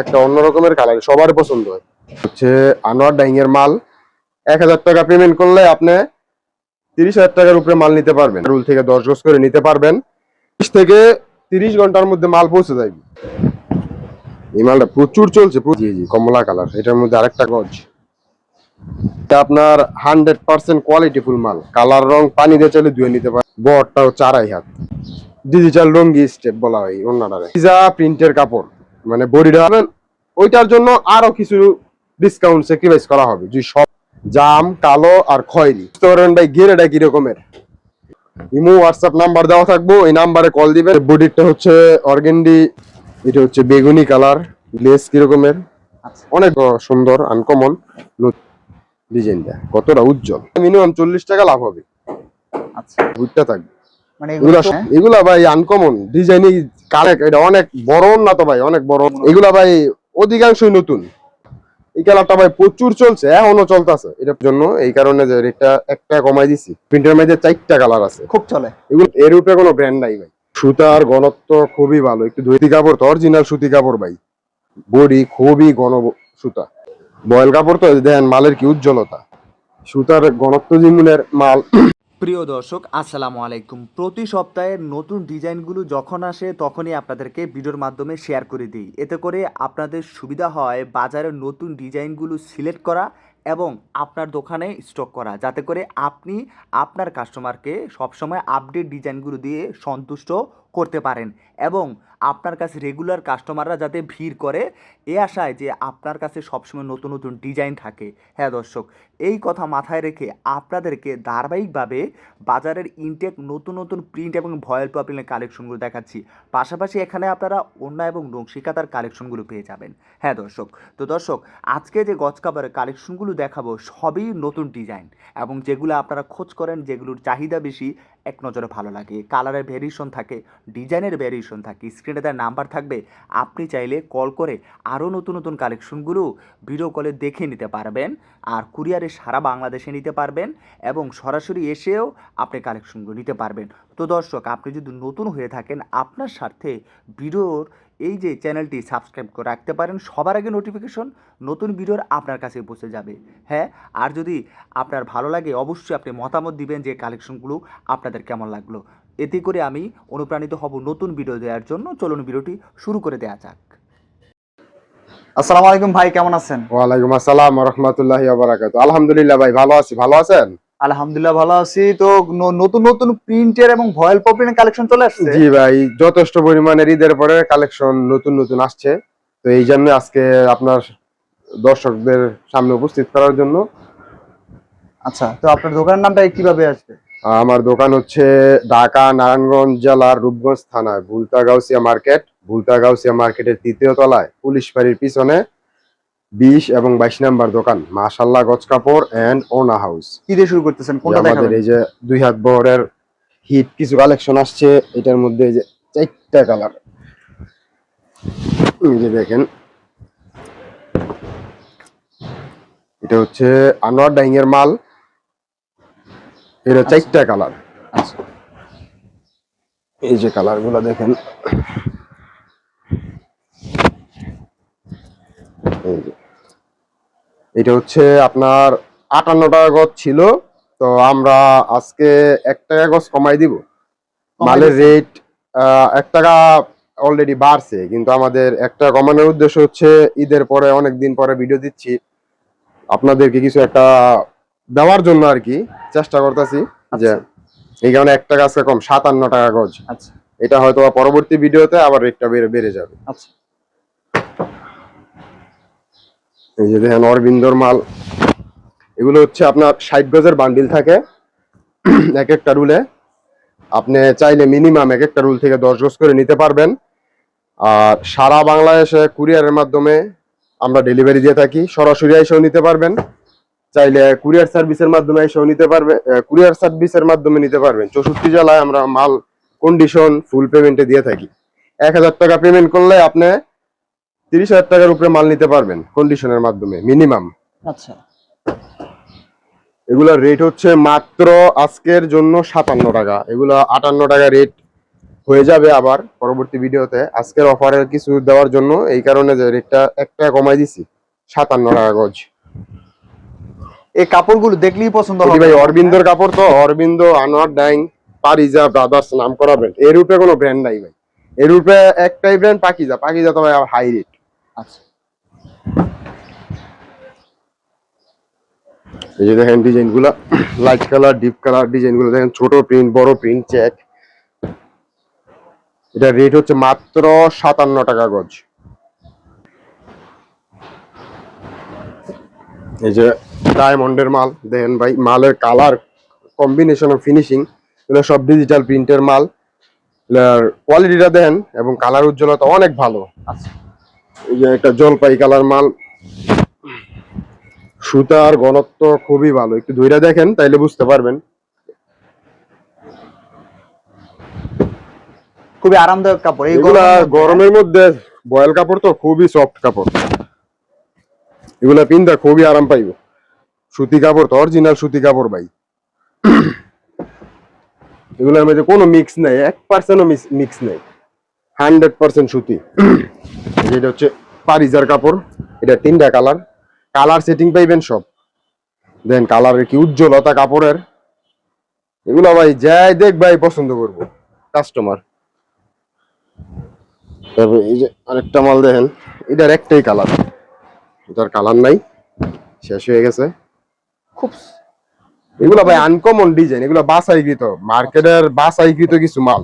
একটা অন্য রকমের কালার সবার পছন্দ হয়। হচ্ছে আনোয়ার ডাইং এর মাল। এক হাজার টাকা পেমেন্ট করলে আপনি তিরিশ হাজার টাকার উপরে মাল নিতে পারবেন। রুল থেকে দশ গজ করে নিতে পারবেন। বিশ থেকে তিরিশ ঘণ্টার মধ্যে মাল পৌঁছে যাবে। এই মালটা প্রচুর চলছে কমলা কালার এটার মধ্যে আরেকটা গজ। এটা আপনার হান্ড্রেড পার্সেন্ট কোয়ালিটি ফুল মাল। কালার, রং পানি দিয়ে চলে ধুয়ে নিতে পারে হচ্ছে আড়াই হাত। ডিজিটাল রঙ্গি স্টেপ বলা হয় পিজা প্রিন্টের কাপড় মানে বডিটা ওইটার জন্য আরও কিছু ডিসকাউন্ট স্যাক্রিফাইস করা হবে। যে সব জাম কালো আর খয়েরি। বুঝতে পারবেন ভাই গেরেটা কি রকমের ইমো হোয়াটসঅ্যাপ নাম্বার দেওয়া থাকব এই নাম্বারে কল দিবেন। বডিটা হচ্ছে অর্গেন্ডি এটা হচ্ছে বেগুনি কালার গ্লেস কি রকমের অনেক সুন্দর আনকমন ডিজাইনটা কতটা উজ্জ্বল। মিনিমাম চল্লিশ টাকা লাভ হবে। আচ্ছা। বুঝতে থাকবে। মানে এগুলো এগুলা এগুলা ভাই আনকমন ডিজাইনই কালেক্ট এটা অনেক বড় না তো ভাই? অনেক বড়। এগুলা ভাই অধিকাংশই নতুন। এই কালারটা ভাই প্রচুর চলছে এখনও চলতেছে। এটার জন্য এই কারণে যে রেটটা একটা কমাই দিছি। প্রিন্টের মধ্যে চারটা কালার আছে। খুব চলে। এগুলো এর উপরে কোনো ব্র্যান্ড নাই ভাই। সুতার ঘনত্ব খুবই ভালো। একটু ধুতি কাপড় তো অরিজিনাল সুতি কাপড় ভাই। বডি খুবই ঘন সুতা। বয়েল কাপড় তো দেখেন মালের কি উজ্জ্বলতা। সুতার ঘনত্ব জিমুনের মাল। প্রিয় দর্শক, আসসালামু আলাইকুম। প্রতি সপ্তাহে নতুন ডিজাইনগুলো যখন আসে, তখনই আপনাদেরকে ভিডিওর মাধ্যমে শেয়ার করে দিই। এতে করে আপনাদের সুবিধা হয় বাজারে নতুন ডিজাইনগুলো সিলেক্ট করা এবং আপনার দোকানে স্টক করা, যাতে করে আপনি আপনার কাস্টমারকে সবসময় আপডেট ডিজাইনগুলো দিয়ে সন্তুষ্ট করতে পারেন এবং আপনার কাছে রেগুলার কাস্টমাররা যাতে ভিড় করে, এ আশায় যে আপনার কাছে সবসময় নতুন নতুন ডিজাইন থাকে। হ্যাঁ দর্শক, এই কথা মাথায় রেখে আপনাদেরকে ধারাবাহিকভাবে বাজারের ইনটেক নতুন নতুন প্রিন্ট এবং ভয়েল পপিলের কালেকশনগুলো দেখাচ্ছি। পাশাপাশি এখানে আপনারা অন্য এবং নকশিকাতার কালেকশনগুলো পেয়ে যাবেন। হ্যাঁ দর্শক, তো দর্শক, আজকে যে গজ কাপড়ের কালেকশনগুলো দেখাবো সবই নতুন ডিজাইন এবং যেগুলো আপনারা খোঁজ করেন, যেগুলোর চাহিদা বেশি এক নজরে ভালো লাগে। কালারের ভেরিয়েশন থাকে ডিজাইনের ভেরিয়েশন থাকে স্ক্রিনে তার নাম্বার থাকবে। আপনি চাইলে কল করে আরও নতুন নতুন কালেকশনগুলো ভিডিও কলে দেখে নিতে পারবেন আর কুরিয়ারে সারা বাংলাদেশে নিতে পারবেন এবং সরাসরি এসেও আপনি কালেকশনগুলো নিতে পারবেন। তো দর্শক, আপনি যদি নতুন হয়ে থাকেন, আপনার স্বার্থে ভিডিওর এই যে চ্যানেলটি সাবস্ক্রাইব করে রাখতে পারেন, সবার আগে নোটিফিকেশন নতুন ভিডিওর আপনার কাছে পৌঁছে যাবে। হ্যাঁ আর যদি আপনার ভালো লাগে, অবশ্যই আপনি মতামত দিবেন যে কালেকশনগুলো আপনাদের কেমন লাগল। এতে করে আমি অনুপ্রাণিত হব নতুন ভিডিও দেওয়ার জন্য। চলুন ভিডিওটি শুরু করে দেওয়া যাক। আসসালামু আলাইকুম ভাই, কেমন আছেন? ওয়ালাইকুম আসসালাম রহমতুল্লাহি বারাকাতু আলহামদুলিল্লাহ ভাই, ভালো আছি। ভালো আছেন? আলহামদুলিল্লাহ ভালো আছি। তো নতুন নতুন প্রিন্টের এবং ভয়েল পপিনের কালেকশন চলে আসছে? জি ভাই যথেষ্ট পরিমাণের ঈদের পরে কালেকশন নতুন নতুন আসছে। তো এই জন্য আজকে আপনার দর্শকদের সামনে উপস্থিত করার জন্য। আচ্ছা তো আপনার দোকানের নামটা কীভাবে আসবে? আমার দোকান হচ্ছে ঢাকা নারায়ণগঞ্জ জেলার রূপগঞ্জ থানায় ভুলতা গাউসিয়া মার্কেট। ভুলতা গাউসিয়া মার্কেটের তৃতীয় তলায় পুলিশ বাড়ির পিছনে। বিশ এবং বাইশ নাম্বার দোকান। মাশাল্লাহ গজ কাপড় এন্ড ওনা হাউস কি দিয়ে শুরু করতেছেন? কোনটা আমাদের দেখাবেন? এই যে দুই হাত বহরের হিট কিছু কালেকশন আসছে এটার মধ্যে এই যে চারটা কালার এই যে দেখেন। এটা হচ্ছে আনোয়ার ডাইং এর মাল। এটা চারটা কালার আচ্ছা। এই যে কালারগুলো দেখেন এই যে। এটা হচ্ছে আপনার আটান্ন টাকা গজ ছিল। তো আমরা আজকে এক টাকা গজ কমাই দিব। মালের রেট এক টাকা অলরেডি বাড়ছে কিন্তু আমাদের একটা কমানোর উদ্দেশ্য হচ্ছে ঈদের পরে অনেক দিন পরে ভিডিও দিচ্ছি। আপনাদেরকে কিছু একটা দেওয়ার জন্য আর কি চেষ্টা করতেছি যে আচ্ছা। এই কারণে এক টাকা আজকে কম সাতান্ন টাকা গজ। আচ্ছা। এটা হয়তো পরবর্তী ভিডিওতে আবার রেটটা বেড়ে বেড়ে যাবে। আচ্ছা। এই যে দেখেন অরবিন্দর মাল। এগুলো হচ্ছে আপনার ষাট গজের বান্ডিল থাকে। এক একটা রুলে। আপনি চাইলে মিনিমাম এক একটা রুল থেকে দশ গজ করে নিতে পারবেন। আর সারা বাংলাদেশে কুরিয়ারের মাধ্যমে আমরা ডেলিভারি দিয়ে থাকি। সরাসরি এসেও নিতে পারবেন। চাইলে কুরিয়ার সার্ভিসের মাধ্যমে এসেও নিতে পারবে কুরিয়ার সার্ভিসের মাধ্যমে নিতে পারবেন। চৌষট্টি জেলায় আমরা মাল কন্ডিশন ফুল পেমেন্টে দিয়ে থাকি। এক হাজার টাকা পেমেন্ট করলে আপনি তিরিশ হাজার টাকার উপরে মাল নিতে পারবেন কন্ডিশনের মাধ্যমে মিনিমাম আচ্ছা। এগুলোর রেট হচ্ছে মাত্র আজকের জন্য সাতান্ন টাকা। এগুলো আটান্ন টাকা রেট হয়ে যাবে আবার পরবর্তী ভিডিওতে। আজকের অফারের কিছু দেওয়ার জন্য এই কারণে যে রেটটা একটা কমাই দিছি সাতান্ন টাকা গজ। এই কাপড়গুলো দেখলেই পছন্দ হবে। ভাই অরবিন্দর কাপড় তো অরবিন্দ আনোয়ার ডাইং পারিজা ব্রাদার্স নাম করা ব্র্যান্ড এর উপরে কোনো ব্র্যান্ড নাই ভাই। এর উপরে একটাই ব্র্যান্ড পাকিজা। পাকিজা তো ভাই হাই রেট আচ্ছা। এই যে দেখেন ডিজাইনগুলা লাইট কালার ডিপ কালার ডিজাইনগুলো দেখেন, ছোট প্রিন্ট বড় প্রিন্ট চেক এটা রেট হচ্ছে মাত্র সাতান্ন টাকা গজ। এই যে ডায়মন্ডের মাল, দেখেন ভাই, মালের কালার কম্বিনেশন অফ ফিনিশিং এগুলো সব ডিজিটাল প্রিন্টের মাল। কোয়ালিটিটা দেন এবং কালার উজ্জ্বলতা অনেক ভালো। আচ্ছা। এই যে একটা জলপাই কালার মাল। সুতার ঘনত্ব খুবই ভালো। একটু ধইরা দেখেন তাইলে বুঝতে পারবেন। খুবই আরামদায়ক কাপড় এগুলা গরমের মধ্যে- বয়েল কাপড় তো খুবই সফট কাপড়। এগুলা পিন্দা খুবই আরাম পাইব। সুতি কাপড় তো অরিজিনাল সুতি কাপড় ভাই। এগুলোর মধ্যে কোনো মিক্স নাই এক পার্সেন্টও মিক্স নাই। হান্ড্রেড পার্সেন্ট সুতি। যেটা হচ্ছে পারিজার কাপড় এটা তিনটা কালার। কালার সেটিং পাইবেন সব। দেন কালারের কি উজ্জ্বলতা কাপড়ের। এগুলো ভাই যাই দেখ ভাই পছন্দ করব। কাস্টমার তারপর এই যে আরেকটা মাল দেখেন এটার একটাই কালার। এটার কালার নাই শেষ হয়ে গেছে। খুব এগুলো ভাই আনকমন ডিজাইন এগুলো বাসাইকৃত মার্কেটের বাসাইকৃত কিছু মাল।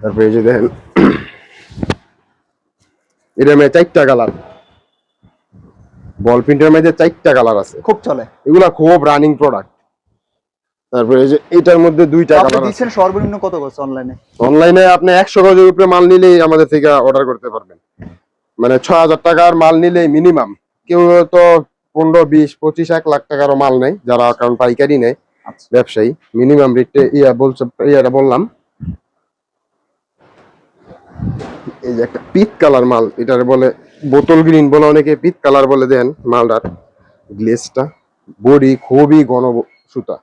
তারপর এই যে দেখেন। এটা মেয়ে চারটা কালার বল প্রিন্টের মধ্যে চারটা কালার আছে। খুব চলে। এগুলা খুব রানিং প্রোডাক্ট তারপরে এই যে এটার মধ্যে দুইটা কালার আছে। দিচ্ছেন সর্বনিম্ন কত অনলাইনে অনলাইনে আপনি একশো গজের উপরে মাল নিলেই আমাদের থেকে অর্ডার করতে পারবেন। মানে ছয় হাজার টাকার মাল নিলেই মিনিমাম কেউ তো পনেরো বিশ পঁচিশ এক লাখ টাকারও মাল নেই। যারা কারণ পাইকারি নেয় আচ্ছা। ব্যবসায়ী মিনিমাম রেটে ইয়া বলছে ইয়াটা বললাম। এই যে একটা পিত কালার মাল, এটার বলে বোতল গ্রিন বলে অনেকে পিত কালার বলে দেন মালটার। গ্লেসটা বডি খুবই ঘন সুতা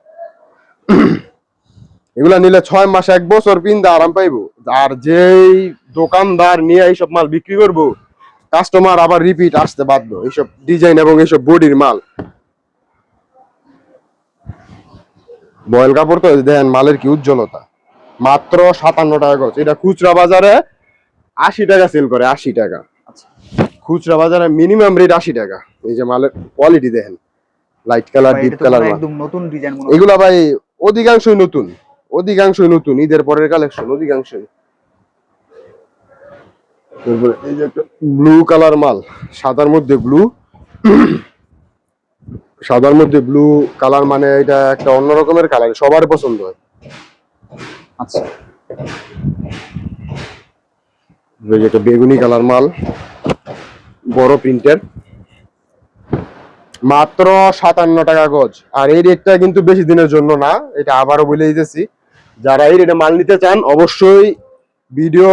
এগুলা নিলে ছয় মাস, এক বছর পিন্দা আরাম পাইবো। আর যেই দোকানদার নিয়ে এইসব মাল বিক্রি করব কাস্টমার আবার রিপিট আসতে বাধ্য, এইসব ডিজাইন এবং এইসব বডির মাল। বয়েল কাপড় তো দেন মালের কি উজ্জ্বলতা। মাত্র সাতান্ন টাকা গজ এটা খুচরা বাজারে আশি টাকা সেল করে আশি টাকা। আচ্ছা। খুচরা বাজারে মিনিমাম রেট আশি টাকা। এই যে মালের কোয়ালিটি দেখেন লাইট কালার ডিপ কালার একদম নতুন ডিজাইন এগুলা ভাই অধিকাংশই নতুন অধিকাংশই নতুন ঈদের পরের কালেকশন অধিকাংশই। তারপরে এই যে একটা ব্লু কালার মাল সাদার মধ্যে ব্লু সাদার মধ্যে ব্লু কালার মানে এটা একটা অন্য রকমের কালার সবার পছন্দ হয়। আচ্ছা। এই যে একটা বেগুনি কালার মাল, বড় প্রিন্টের মাত্র সাতান্ন টাকা গজ। আর এই রেটটা কিন্তু বেশি দিনের জন্য না, এটা আবারও বলে দিতেছি। যারা এই রেটে মাল নিতে চান, অবশ্যই ভিডিও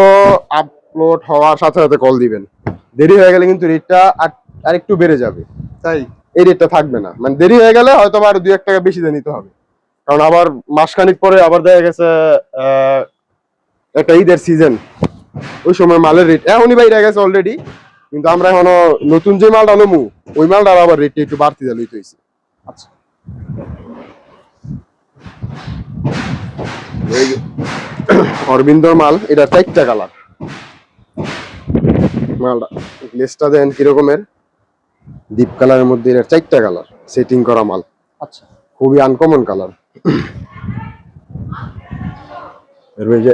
আপলোড হওয়ার সাথে সাথে কল দিবেন। দেরি হয়ে গেলে কিন্তু রেটটা আর একটু বেড়ে যাবে। তাই এই রেটটা থাকবে না। মানে দেরি হয়ে গেলে হয়তো আবার দু এক টাকা বেশি দিয়ে নিতে হবে। কারণ আবার মাসখানিক পরে আবার দেখা গেছে একটা ঈদের সিজন ওই সময় মালের রেট এখনই বাইরে গেছে অলরেডি কিন্তু আমরা এখনও নতুন যে মালটা লমু ওই মালটার আবার রেটটা একটু বাড়তি লইতে হইছে আচ্ছা। অরবিন্দর মাল এটা চারটা কালার মালটা লেসটা দেন কিরকমের। ডিপ কালারের মধ্যে এটা চারটা কালার সেটিং করা মাল। আচ্ছা। খুবই আনকমন কালার যে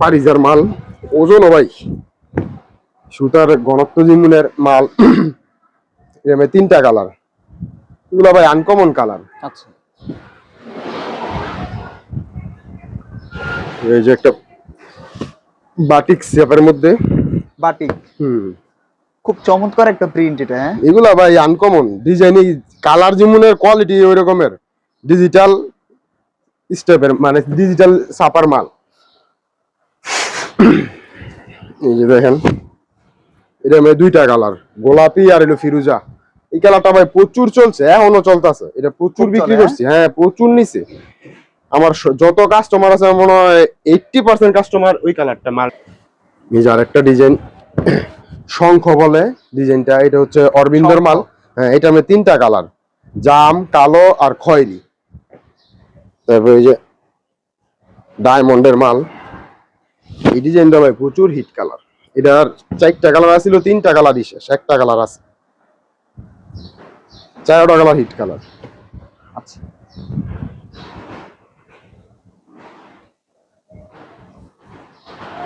পারিজার মাল ওজন ভাই। সুতার ঘনত্ব জিমুনের মাল এরমে তিনটা কালার। এগুলো ভাই আনকমন কালার। আচ্ছা। এই যে একটা বাটিক শেপের মধ্যে। বাটিক হুম। খুব চমৎকার একটা প্রিন্ট এটা হ্যাঁ? এগুলা ভাই আনকমন ডিজাইনিং কালার যেমনের কোয়ালিটি ওই রকমের। ডিজিটাল স্টেপের মানে ডিজিটাল সাপার মাল। এই যে দেখেন এটা মানে দুইটা কালার গোলাপি আর এলো ফিরুজা। এই কালারটা ভাই প্রচুর চলছে এখনও চলতেছে। এটা প্রচুর বিক্রি চলে, করছি হ্যাঁ প্রচুর নিছে। আমার যত কাস্টমার আছে মনে হয় এইটটি পার্সেন্ট কাস্টমার ওই কালারটা মাল। এই যে আরেকটা ডিজাইন শঙ্খ বলে ডিজাইনটা এটা হচ্ছে অরবিন্দর মাল। হ্যাঁ এটা আমি তিনটা কালার জাম কালো আর খয়েরি। তারপরে এই যে ডায়মন্ডের মাল। এই ডিজাইনটা ভাই প্রচুর হিট কালার এটার চারটা কালার আছিল তিনটা কালারই শেষ একটা কালার আছে। চারটা কালার হিট কালার আচ্ছা।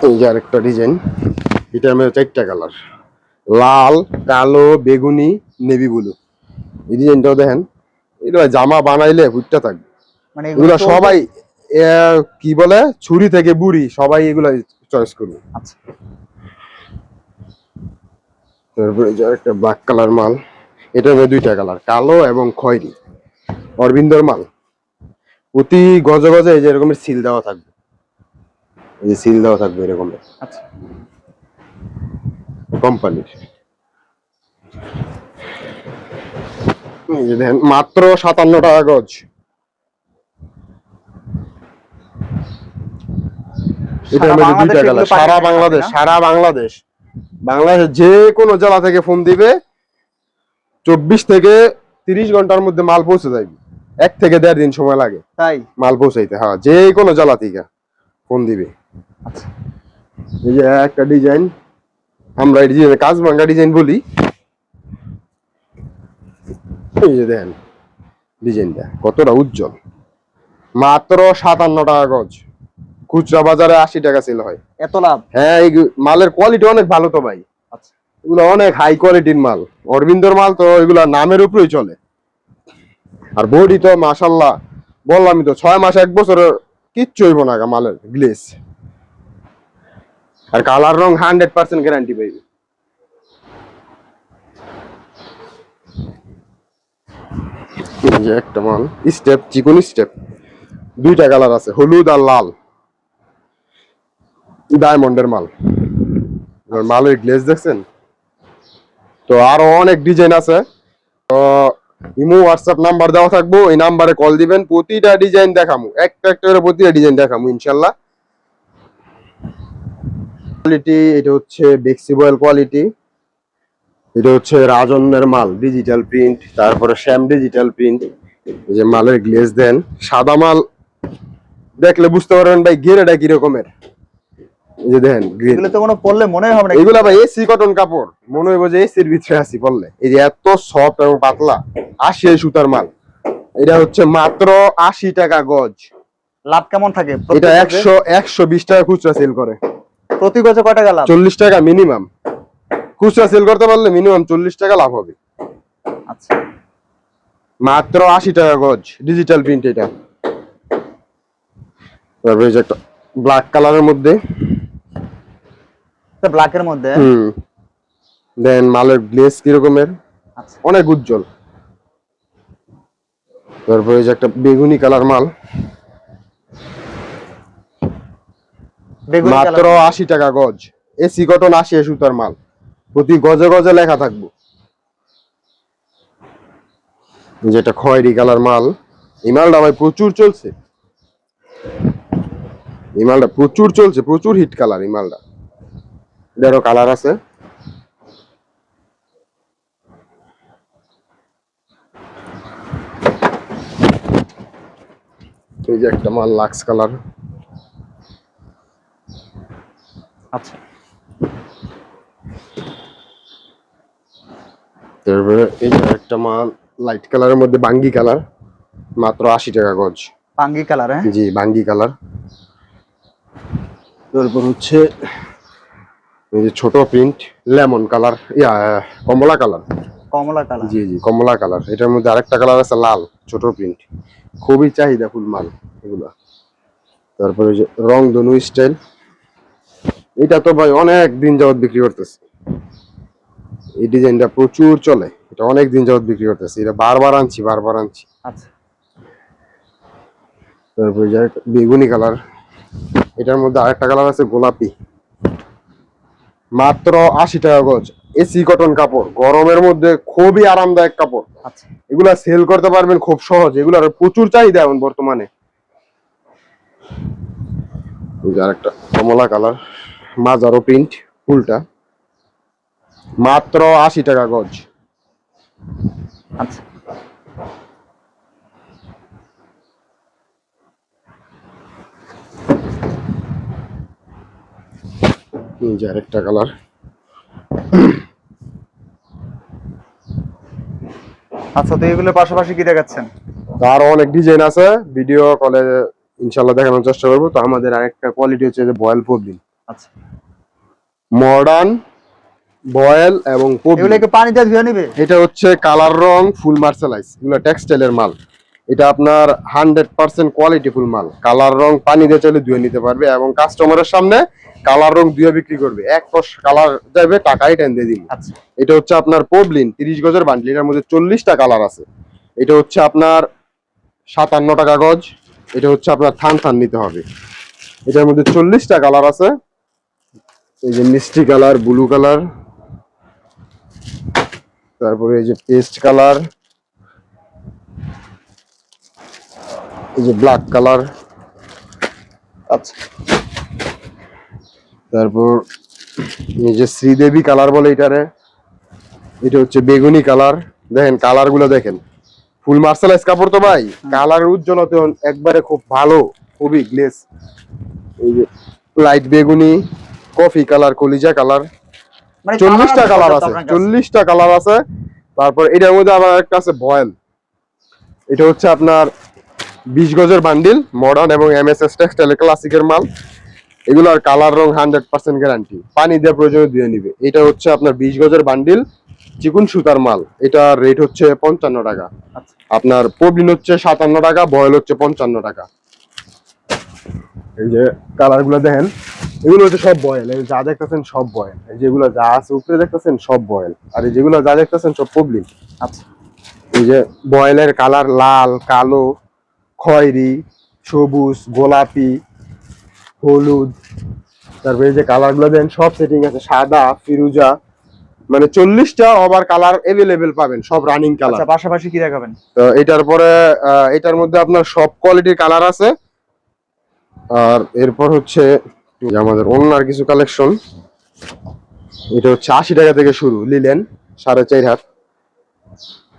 এই যে আরেকটা ডিজাইন এটা আমার চারটা কালার লাল কালো বেগুনি নেভি ব্লু এই ডিজাইনটাও দেখেন এটা জামা বানাইলে ভুট্টা থাকবে। মানে এগুলো সবাই কি বলে? ছুরি থেকে বুড়ি সবাই এগুলা চয়েস করবে। আচ্ছা। তারপরে একটা ব্ল্যাক কালার মাল এটা হবে দুইটা কালার কালো এবং খয়েরি। অরবিন্দর মাল। প্রতি গজে গজে এই যে এরকমের সিল দেওয়া থাকবে। এই যে সিল দেওয়া থাকবে এরকমের আচ্ছা। কোম্পানির। মাত্র সাতান্ন টাকা গজ। এটা সারা দুইটা কালার সারা বাংলাদেশ সারা বাংলাদেশ। বাংলাদেশ যে কোনো জেলা থেকে ফোন দিবে চব্বিশ থেকে তিরিশ ঘণ্টার মধ্যে মাল পৌঁছে যাবে। এক থেকে দেড় দিন সময় লাগে তাই? মাল পৌঁছাইতে। হ্যাঁ যে কোনো জেলা থেকে ফোন দিবে। আচ্ছা। এই যে একটা ডিজাইন আমরা এই ডিজাইন কাজ ভাঙ্গা ডিজাইন বলি। এই যে দেখেন ডিজাইনটা কতটা উজ্জ্বল। মাত্র সাতান্ন টাকা গজ। খুচরা বাজারে আশি টাকা সেল হয়। এত লাভ? হ্যাঁ এই মালের কোয়ালিটি অনেক ভালো তো ভাই। আচ্ছা। এগুলো অনেক হাই কোয়ালিটির মাল। অরবিন্দর মাল তো এগুলা নামের উপরেই চলে। আর বডি তো মাশাল্লাহ বললামই তো ছয় মাস এক বছরের কিচ্ছু হইব না মালের গ্লেস আর কালার রং হান্ড্রেড পার্সেন্ট গ্যারান্টি পাইবে একটা মাল স্টেপ চিকন স্টেপ দুইটা কালার আছে হলুদ আর লাল। ডায়মন্ডের মাল। মালের গ্লেজ দেখছেন? তো আরও অনেক ডিজাইন আছে। তো ইমো হোয়াটসঅ্যাপ নাম্বার দেওয়া থাকব, এই নাম্বারে কল দিবেন, প্রতিটা ডিজাইন দেখামু। একটা একটা করে প্রতিটা ডিজাইন দেখামু, ইনশাল্লাহ। কোয়ালিটি এটা হচ্ছে বেক্সিবয়েল কোয়ালিটি এটা হচ্ছে রাজনের মাল ডিজিটাল প্রিন্ট তারপরে শ্যাম ডিজিটাল প্রিন্ট এই যে মালের গ্লেজ দেন, সাদা মাল দেখলে বুঝতে পারবেন ভাই গেরেটা কি রকমের এই যে দেখেন এগুলো তো কোনো মনে হবে না। এগুলা ভাই এসি কটন কাপড়। মনে হইব যে এসির ভিতরে এই যে এত সফট এবং পাতলা আশি সুতার মাল। এটা হচ্ছে মাত্র আশি টাকা গজ। লাভ কেমন থাকে? এটা গজে? একশো একশো বিশ টাকা খুচরা সেল করে। প্রতি গজে কয় টাকা লাভ? চল্লিশ টাকা মিনিমাম খুচরা সেল করতে পারলে মিনিমাম চল্লিশ টাকা লাভ হবে। আচ্ছা। মাত্র আশি টাকা গজ ডিজিটাল প্রিন্ট এটা। তারপরে একটা ব্ল্যাক কালারের মধ্যে। ব্ল্যাকের মধ্যে? হুম। দেন মালের গ্লেস কিরকমের? আচ্ছা। অনেক উজ্জ্বল। তারপরে যে একটা বেগুনি কালার মাল। মাত্র আশি টাকা গজ। এসি কটন আশি সুতার মাল। প্রতি গজে গজে লেখা থাকব। যেটা খয়েরি কালার মাল। এই মালটা ভাই প্রচুর চলছে। এই মালটা প্রচুর চলছে প্রচুর হিট কালার এই মালটা। এটারও কালার আছে। এই যে একটা মাল লাক্স কালার। আচ্ছা। তারপরে এই যে একটা মাল লাইট কালারের মধ্যে বাঙ্গি কালার মাত্র আশি টাকা গজ। পাঙ্গি কালার হ্যাঁ? জি বাঙ্গি কালার। তারপর হচ্ছে এই যে ছোট প্রিন্ট লেমন কালার ইয়া কমলা কালার কমলা কালার জি জি কমলা কালার এটার মধ্যে আরেকটা কালার আছে লাল ছোট প্রিন্ট খুবই চাহিদা ফুল মাল এগুলা। তারপরে যে রং ধনু স্টাইল এটা তো ভাই অনেক দিন যাবত বিক্রি করতেছে। এই ডিজাইনটা প্রচুর চলে। এটা অনেক দিন যাবত বিক্রি করতেছে। এটা বারবার আনছি বারবার আনছি। আচ্ছা। তারপরে যে বেগুনি কালার এটার মধ্যে আরেকটা কালার আছে গোলাপি। মাত্র আশি টাকা গজ এসি কটন কাপড় গরমের মধ্যে খুবই আরামদায়ক কাপড়। আচ্ছা। এগুলা সেল করতে পারবেন খুব সহজ। এগুলার প্রচুর চাহিদা এখন বর্তমানে। আরেকটা কমলা কালার মাজারো প্রিন্ট ফুলটা। মাত্র আশি টাকা গজ। আচ্ছা। এই যে আরেকটা কালার। আচ্ছা তো এগুলোর পাশাপাশি কি দেখাচ্ছেন? তার অনেক ডিজাইন আছে। ভিডিও কলে দেখানোর চেষ্টা করব। তো আমাদের আরেকটা কোয়ালিটি হচ্ছে যে বয়েল পবলিন আচ্ছা। মডার্ন বয়েল এবং এগুলো পবলিন কি পানি দিয়ে ধুয়ে নিবে? এটা হচ্ছে কালার রং ফুল মার্শালাইজ এগুলো টেক্সটাইলের মাল। এটা আপনার হান্ড্রেড পার্সেন্ট কোয়ালিটি ফুল মাল। কালার রং পানি দিয়ে চলে ধুয়ে নিতে পারবে এবং কাস্টমারের সামনে কালার রং ধুয়ে বিক্রি করবে। এক কষ কালার যাবে টাকাই টেন দিয়ে দিব। আচ্ছা। এটা হচ্ছে আপনার পবলিন তিরিশ গজের বান্ডিল। এটার মধ্যে চল্লিশটা কালার আছে। এটা হচ্ছে আপনার সাতান্ন টাকা গজ এটা হচ্ছে আপনার থান থান নিতে হবে। এটার মধ্যে চল্লিশটা কালার আছে। এই যে মিষ্টি কালার ব্লু কালার। তারপরে এই যে পেস্ট কালার। এই যে ব্ল্যাক কালার। আচ্ছা। তারপর এই যে শ্রীদেবী কালার বলে এটারে এটা হচ্ছে বেগুনি কালার। দেখেন কালারগুলো দেখেন। ফুল মার্শালাইজ কাপড় তো ভাই কালারের উজ্জ্বলতা একবারে খুব ভালো খুবই গ্লেস এই যে লাইট বেগুনি কফি কালার কলিজা কালার। মানে চল্লিশটা কালার আছে। চল্লিশটা কালার আছে। তারপর এটার মধ্যে আবার একটা আছে ভয়েল এটা হচ্ছে আপনার বিশ গজের বান্ডিল মডার্ন এবং এম এস এস টেক্সটাইল ক্লাসিকের মাল। এগুলোর কালার রং হান্ড্রেড পার্সেন্ট গ্যারান্টি পানি দিয়ে প্রয়োজনে দিয়ে নিবে। এটা হচ্ছে আপনার বিশ গজের বান্ডিল চিকুন সুতার মাল। এটার রেট হচ্ছে পঞ্চান্ন টাকা। আচ্ছা। আপনার পবলিন হচ্ছে সাতান্ন টাকা বয়েল হচ্ছে পঞ্চান্ন টাকা। এই যে কালারগুলো দেখেন এগুলো হচ্ছে সব বয়েল। এই যা দেখতেছেন সব বয়েল। এই যেগুলো যা আছে উপরে দেখতেছেন সব বয়েল। আর এই যেগুলো যা দেখতেছেন সব পবলিন আচ্ছা। এই যে বয়েলের কালার লাল কালো খয়েরি সবুজ গোলাপি হলুদ তারপরে যে কালারগুলো দেন সব সেটিং আছে সাদা ফিরুজা মানে চল্লিশটা ওভার কালার এভেলেবেল পাবেন সব রানিং কালার আচ্ছা পাশাপাশি কি দেখাবেন? তো এটার পরে এটার মধ্যে আপনার সব কোয়ালিটির কালার আছে। আর এরপর হচ্ছে আমাদের অন্যার কিছু কালেকশন এটা হচ্ছে আশি টাকা থেকে শুরু লিলেন সাড়ে চার হাত।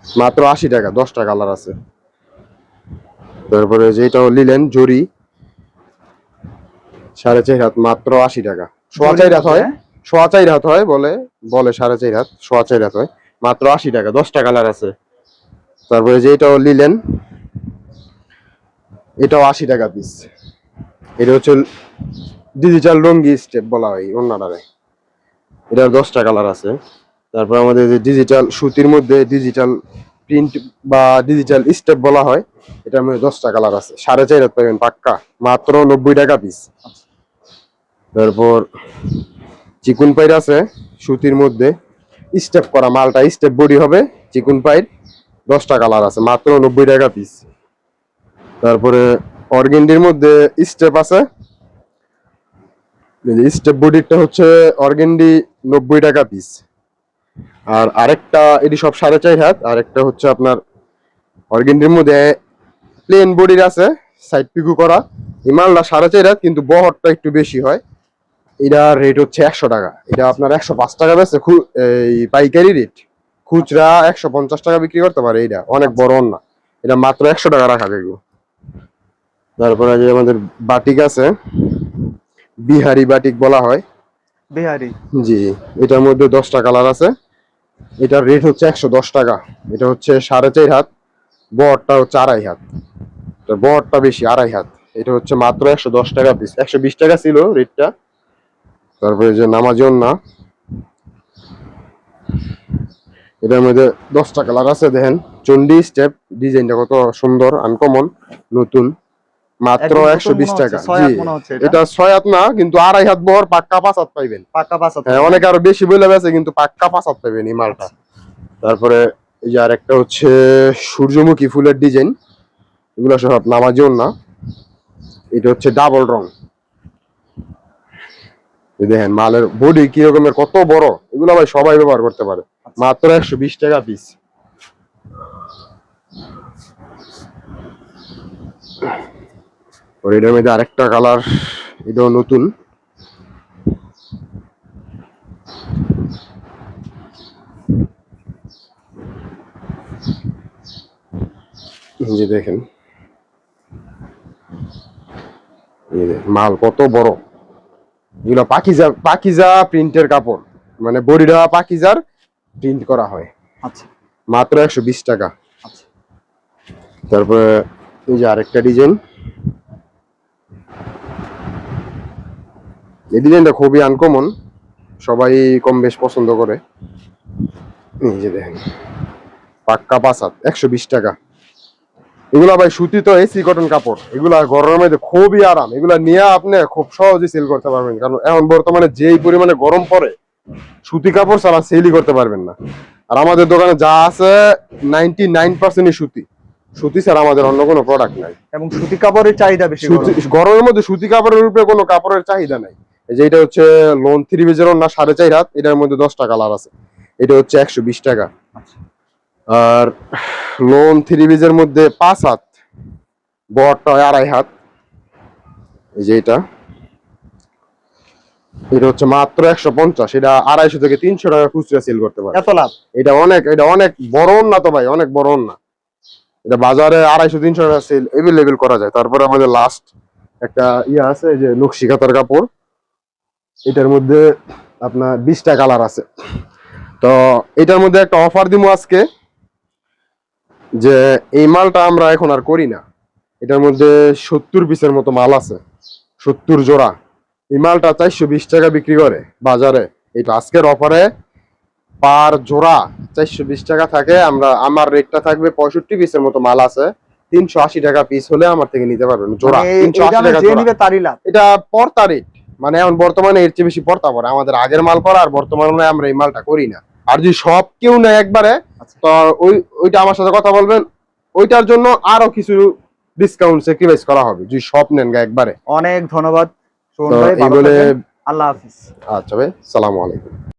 মাত্র আশি টাকা দশটা কালার আছে। তারপরে যেটাও লিলেন জরি। সাড়ে চার হাত মাত্র আশি টাকা। সোয়া চার হাত হয় সোয়া চার হাত হয় বলে বলে সাড়ে চার হাত সোয়া চার হাত হয় মাত্র আশি টাকা দশটা কালার আছে। তারপরে যে এটাও নিলেন এটাও আশি টাকা পিস এটা হচ্ছে ডিজিটাল রঙ্গি স্টেপ বলা হয় অন্যটারে এটার দশটা কালার আছে। তারপর আমাদের যে ডিজিটাল সুতির মধ্যে ডিজিটাল প্রিন্ট বা ডিজিটাল স্টেপ বলা হয় এটার মধ্যে দশটা কালার আছে। সাড়ে চার হাত পাবেন পাক্কা মাত্র নব্বই টাকা পিস তারপর চিকুন পাইর আছে, সুতির মধ্যে। স্টেপ করা মালটা স্টেপ বডি হবে, চিকুন পাইর, দশটা কালার আছে, মাত্র নব্বই টাকা পিস তারপরে অর্গেন্ডির মধ্যে স্টেপ আছে। স্টেপ বডিটা হচ্ছে অর্গেন্ডি নব্বই টাকা পিস আর আরেকটা, এটি সব সাড়ে চার হাত, আরেকটা হচ্ছে আপনার অর্গেন্ডির মধ্যে প্লেন বডির আছে সাইড পিকু করা। এই মালটা সাড়ে চার হাত, কিন্তু বহরটা একটু বেশি হয়। এটা রেট হচ্ছে একশো টাকা। এটা আপনার একশো পাঁচ টাকা বেছে এই পাইকারি রেট খুচরা একশো পঞ্চাশ টাকা বিক্রি করতে পারে এটা অনেক বড় না এটা মাত্র একশো টাকা রাখা যাবে তারপরে যে আমাদের বাটিক আছে বিহারি বাটিক বলা হয়। বিহারি। জি এটার মধ্যে দশটা কালার আছে। এটার রেট হচ্ছে একশো দশ টাকা। এটা হচ্ছে সাড়ে চার হাত বহরটা হচ্ছে আড়াই হাত। তো বহরটা বেশি আড়াই হাত। এটা হচ্ছে মাত্র একশো দশ টাকা পিস একশো বিশ টাকা ছিল রেটটা তারপরে যে নামাজন না এটার মধ্যে দশটা কালার আছে দেখেন। চন্ডি স্টেপ ডিজাইনটা কত সুন্দর আনকমন নতুন। মাত্র একশো বিশ টাকা। এটা। ছয় হাত না কিন্তু আড়াই হাত বহর পাক্কা পাঁচ হাত পাইবেন। পাক্কা পাঁচ হাত হ্যাঁ অনেক আরও বেশি বলে গেছে কিন্তু পাক্কা পাঁচ হাত পাইবেন এই মালটা। তারপরে এই যে আরেকটা হচ্ছে সূর্যমুখী ফুলের ডিজাইন এগুলো সব নামাজিও না। এটা হচ্ছে ডাবল রং। দেখেন মালের বডি কি রকমের কত বড়? এগুলো ভাই সবাই ব্যবহার করতে পারে। মাত্র একশো বিশ টাকা পিস এটার মধ্যে আরেকটা কালার এটাও নতুন। যে দেখেন। মাল কত বড়। এগুলো পাকিজা পাকিজা প্রিন্টের কাপড়। মানে বডিটা পাকিজার প্রিন্ট করা হয়। আচ্ছা। মাত্র একশো বিশ টাকা। আচ্ছা। তারপরে এই যে আরেকটা ডিজাইন এই ডিজাইনটা খুবই আনকমন সবাই কম বেশ পছন্দ করে। এই যে দেখেন পাক্কা পাসাত একশো বিশ টাকা। এগুলা ভাই সুতি তো এসি কটন কাপড়। এগুলা গরমের মধ্যে খুবই আরাম। এগুলা নিয়ে আপনি খুব সহজে সেল করতে পারবেন। কারণ এখন বর্তমানে যেই পরিমাণে গরম পড়ে সুতি কাপড় ছাড়া সেলই করতে পারবেন না। আর আমাদের দোকানে যা আছে নাইনটি নাইন পার্সেন্টই সুতি। সুতি ছাড়া আমাদের অন্য কোনো প্রোডাক্ট নাই। এবং সুতি কাপড়ের চাহিদা বেশি গরমের মধ্যে সুতি কাপড়ের উপরে কোনো কাপড়ের চাহিদা নাই। এই যে এটা হচ্ছে লোন থ্রি বেজের না সাড়ে চার হাত এটার মধ্যে দশটা কালার আছে। এটা হচ্ছে একশো বিশ টাকা। আর লোন থ্রি বিজের মধ্যে পাঁচ হাত বড়টা আড়াই হাত। এই যে এটা। এটা হচ্ছে মাত্র একশো পঞ্চাশ এটা আড়াইশো থেকে তিনশো টাকা খুচরা সেল করতে পারে এত লাভ? এটা অনেক এটা অনেক বড় না তো ভাই অনেক বড় না এটা বাজারে আড়াইশো তিনশো টাকা সেল এভেলেবেল করা যায়। তারপরে আমাদের লাস্ট একটা ইয়ে আছে যে নকশি কাতার কাপড়। এটার মধ্যে আপনার বিশটা কালার আছে। তো এটার মধ্যে একটা অফার দিব আজকে। যে এই মালটা আমরা এখন আর করি না। এটার মধ্যে সত্তর পিসের মতো মাল আছে সত্তর জোড়া। এই মালটা চারশো বিশ টাকা বিক্রি করে বাজারে। এটা আজকের অফারে পার জোড়া চারশো বিশ টাকা থাকে। আমরা আমার রেটটা থাকবে পঁয়ষট্টি পিসের মতো মাল আছে। তিনশো আশি টাকা পিস হলে আমার থেকে নিতে পারবেন জোড়া। মানে তিনশো আশি টাকা এটা পর্তা রেট মানে এখন বর্তমানে এর চেয়ে বেশি পর্তা পড়ে। আমাদের আগের মাল করা আর বর্তমানে আমরা এই মালটা করি না। আর যদি সব কেউ নেয় একবারে আচ্ছা। তো ওই ওইটা আমার সাথে কথা বলবেন। ওইটার জন্য আরও কিছু ডিসকাউন্ট স্যাক্রিফাইস করা হবে যদি সব নেন গা একবারে। অনেক ধন্যবাদ। এই বলে আল্লাহ হাফিজ। আচ্ছা ভাই সালাম আলাইকুম।